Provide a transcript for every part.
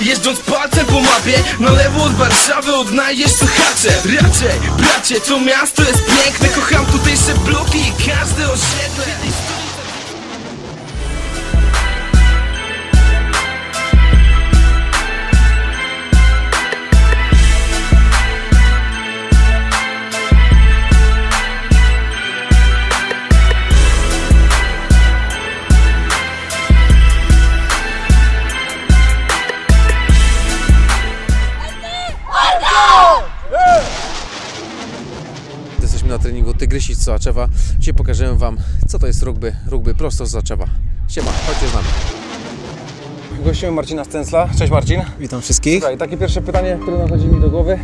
Jeżdżąc palcem po mapie Na lewo od Warszawy odnajdziesz słuchacze. Raczej, bracie, to miasto jest piękne. Kocham tutejsze bloki i każde osiedle Tygrysic z Soaczewa. Dzisiaj pokażemy Wam, co to jest rugby. Rugby prosto z Soaczewa. Siema, chodźcie z nami. Gościmy Marcina Stęcla. Cześć Marcin. Witam wszystkich. Słuchaj, takie pierwsze pytanie, które nachodzi mi do głowy.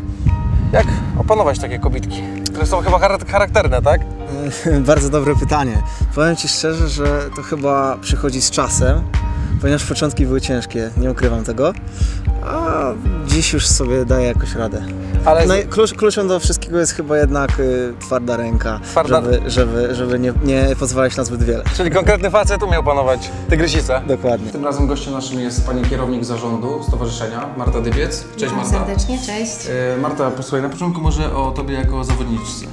Jak opanować takie kobitki? Które są chyba char- charakterne, tak? Bardzo dobre pytanie. Powiem Ci szczerze, że to chyba przychodzi z czasem, ponieważ początki były ciężkie, nie ukrywam tego. A dziś już sobie daję jakoś radę. Ale No klucz, kluczem do wszystkiego jest chyba jednak y, twarda ręka, Twarda- żeby, żeby, żeby nie, nie pozwalać na zbyt wiele. Czyli konkretny facet umie opanować tygrysicę. Dokładnie. Tym razem gościem naszym jest pani kierownik zarządu stowarzyszenia, Marta Dybiec. Cześć Marta. serdecznie, cześć. E, Marta, posłuchaj, na początku może o Tobie jako zawodniczce.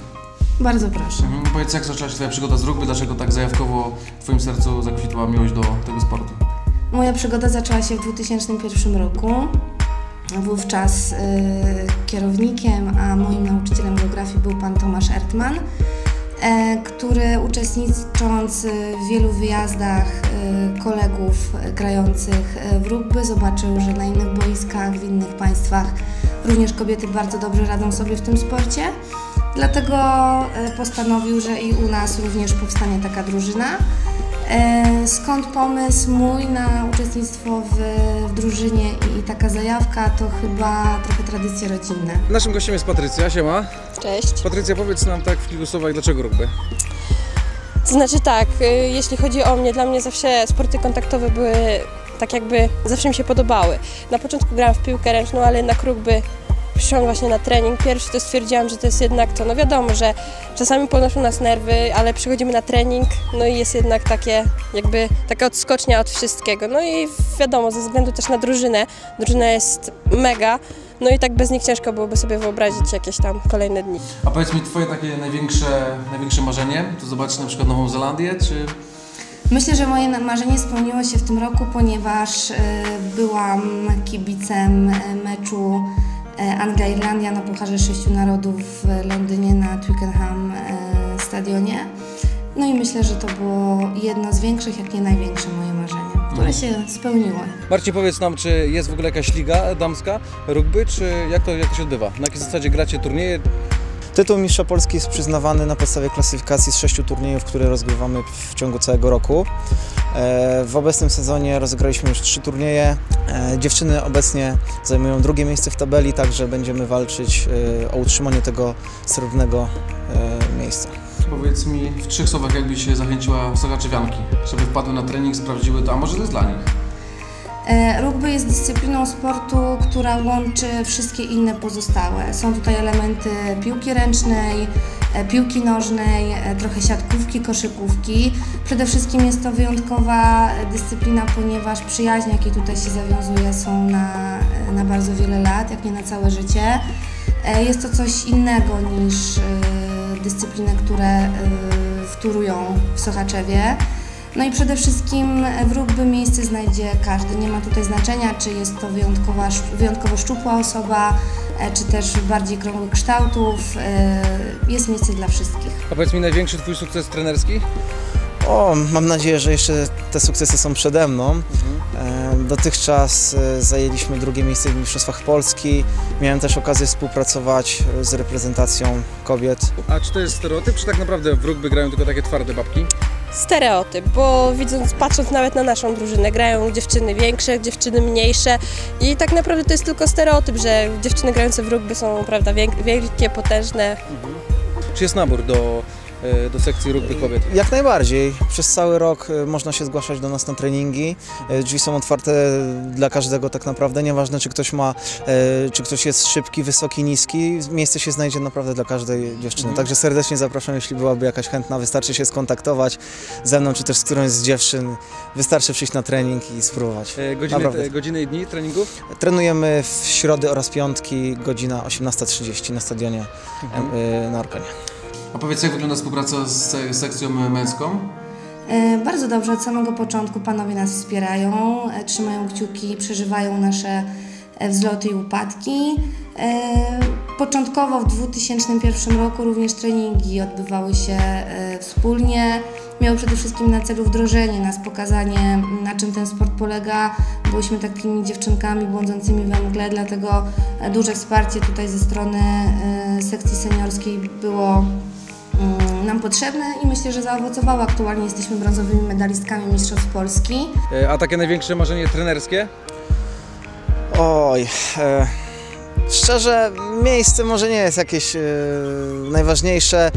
Bardzo proszę. Mhm. Powiedz, jak zaczęła się Twoja przygoda z rugby, dlaczego tak zajawkowo w Twoim sercu zakwitła miłość do tego sportu? Moja przygoda zaczęła się w 2001 roku. Wówczas y, kierownikiem, a moim nauczycielem geografii był pan Tomasz Ertman, e, który uczestnicząc w wielu wyjazdach y, kolegów y, grających y, w rugby zobaczył, że na innych boiskach, w innych państwach również kobiety bardzo dobrze radzą sobie w tym sporcie. Dlatego e, postanowił, że i u nas również powstanie taka drużyna. E, Skąd pomysł mój na uczestnictwo w, w drużynie i, i taka zajawka to chyba trochę tradycje rodzinne. Naszym gościem jest Patrycja, siema. Cześć. Patrycja, powiedz nam tak w kilku słowach, dlaczego rugby? To znaczy tak, y, jeśli chodzi o mnie, dla mnie zawsze sporty kontaktowe były tak jakby, zawsze mi się podobały. Na początku grałam w piłkę ręczną, ale jednak rugby przyszłam właśnie na trening. Pierwszy to stwierdziłam, że to jest jednak to, no wiadomo, że czasami podnoszą nas nerwy, ale przychodzimy na trening, no i jest jednak takie jakby taka odskocznia od wszystkiego. No i wiadomo, ze względu też na drużynę, drużyna jest mega, no i tak bez nich ciężko byłoby sobie wyobrazić jakieś tam kolejne dni. A powiedz mi, Twoje takie największe, największe marzenie, to zobaczyć na przykład Nową Zelandię, czy... Myślę, że moje marzenie spełniło się w tym roku, ponieważ e, byłam kibicem e, meczu e, Anglia-Irlandia na Pucharze Sześciu Narodów w Londynie na Twickenham e, stadionie. No i myślę, że to było jedno z większych, jak nie największe moje marzenie, które się spełniło. Marcin, powiedz nam, czy jest w ogóle jakaś liga damska rugby, czy jak to, jak to się odbywa? Na jakiej zasadzie gracie turnieje? Tytuł Mistrza Polski jest przyznawany na podstawie klasyfikacji z sześciu turniejów, które rozgrywamy w ciągu całego roku. E, W obecnym sezonie rozegraliśmy już trzy turnieje. E, Dziewczyny obecnie zajmują drugie miejsce w tabeli, także będziemy walczyć e, o utrzymanie tego srebrnego miejsca. Powiedz mi w trzech słowach, jakbyś się zachęciła Sochaczewianki, żeby wpadły na trening, sprawdziły to, a może to jest dla nich? E, Rugby jest dyscypliną sportu, która łączy wszystkie inne pozostałe. Są tutaj elementy piłki ręcznej, e, piłki nożnej, e, trochę siatkówki, koszykówki. Przede wszystkim jest to wyjątkowa dyscyplina, ponieważ przyjaźnie, jakie tutaj się zawiązuje, są na, na bardzo wiele lat, jak nie na całe życie. Jest to coś innego niż dyscypliny, które wtórują w Sochaczewie. No i przede wszystkim w rugby miejsce znajdzie każdy. Nie ma tutaj znaczenia, czy jest to wyjątkowa, wyjątkowo szczupła osoba, e, czy też bardziej krągłych kształtów. E, Jest miejsce dla wszystkich. A powiedz mi największy Twój sukces trenerski? O, mam nadzieję, że jeszcze te sukcesy są przede mną. E, Dotychczas zajęliśmy drugie miejsce w Mistrzostwach Polski. Miałem też okazję współpracować z reprezentacją kobiet. A czy to jest stereotyp, czy tak naprawdę w rugby grają tylko takie twarde babki? Stereotyp, bo widząc, patrząc nawet na naszą drużynę, grają dziewczyny większe, dziewczyny mniejsze i tak naprawdę to jest tylko stereotyp, że dziewczyny grające w rugby są prawda, wielkie, potężne. Czy jest nabór do do sekcji rugby kobiet? Jak najbardziej. Przez cały rok e, można się zgłaszać do nas na treningi. E, Drzwi są otwarte dla każdego tak naprawdę. Nieważne czy ktoś ma, e, czy ktoś jest szybki, wysoki, niski. Miejsce się znajdzie naprawdę dla każdej dziewczyny. Także serdecznie zapraszam, jeśli byłaby jakaś chętna. Wystarczy się skontaktować ze mną, czy też z którąś z dziewczyn. Wystarczy przyjść na trening i spróbować. E, Godziny, e, godziny i dni treningów? Trenujemy w środy oraz piątki, godzina 18.30 na stadionie e, na Orkanie. A powiedz, jak wygląda współpraca z se- sekcją męską? E, Bardzo dobrze, od samego początku panowie nas wspierają, e, trzymają kciuki, przeżywają nasze e, wzloty i upadki. Początkowo w 2001 roku również treningi odbywały się e, wspólnie. Miały przede wszystkim na celu wdrożenie nas, pokazanie na czym ten sport polega. Byłyśmy takimi dziewczynkami błądzącymi we mgle, dlatego e, duże wsparcie tutaj ze strony e, sekcji seniorskiej było mm, nam potrzebne i myślę, że zaowocowało. Aktualnie jesteśmy brązowymi medalistkami Mistrzostw Polski. A takie największe marzenie trenerskie? Oj, e, szczerze, miejsce może nie jest jakieś e, najważniejsze.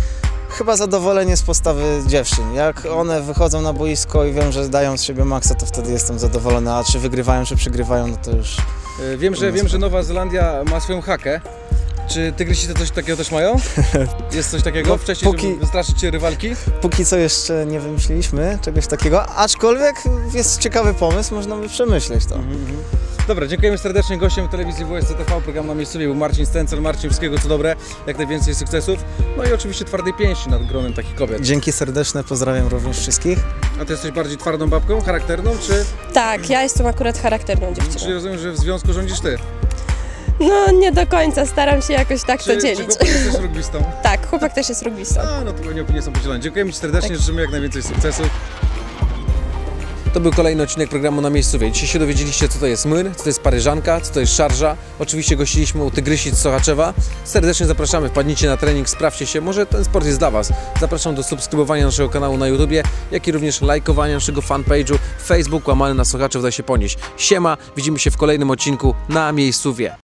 Chyba zadowolenie z postawy dziewczyn. Jak one wychodzą na boisko i wiem, że dają z siebie maksa, to wtedy jestem zadowolony. A czy wygrywają, czy przegrywają, no to już. E, Wiem, że, wiem, że Nowa Zelandia ma swoją hakę. Czy Tygrysice coś takiego też mają? Jest coś takiego No, wcześniej, póki- żeby wystraszyć rywalki? Póki co jeszcze nie wymyśliliśmy czegoś takiego, aczkolwiek jest ciekawy pomysł, można by przemyśleć to. Dobra, dziękujemy serdecznie. Gościem telewizji WSCTV, program na miejscowie był Marcin Stencel. Marcin, wszystkiego co dobre, jak najwięcej sukcesów. No i oczywiście twardej pięści nad gronem takich kobiet. Dzięki serdeczne, pozdrawiam również wszystkich. A ty jesteś bardziej twardą babką, charakterną, czy, Tak, ja jestem akurat charakterną czy dziewczyną. rozumiem, że w związku rządzisz ty? No nie do końca, staram się jakoś tak Czy, to czy dzielić. chłopak jest też rugbystą? Tak, chłopak też jest rugbistą. A, no to pewnie opinie są podzielone. Dziękujemy Ci serdecznie, życzymy jak najwięcej sukcesów. To był kolejny odcinek programu na miejscowie. Dzisiaj się dowiedzieliście, co to jest młyn, co to jest paryżanka, co to jest szarża. Oczywiście gościliśmy u Tygrysic Sochaczewa. Serdecznie zapraszamy, wpadnijcie na trening, sprawdźcie się, może ten sport jest dla Was. Zapraszam do subskrybowania naszego kanału na YouTubie, jak i również lajkowania naszego fanpage'u Facebook łamany na Sochaczew da się ponieść. Siema, widzimy się w kolejnym odcinku na miejscowie.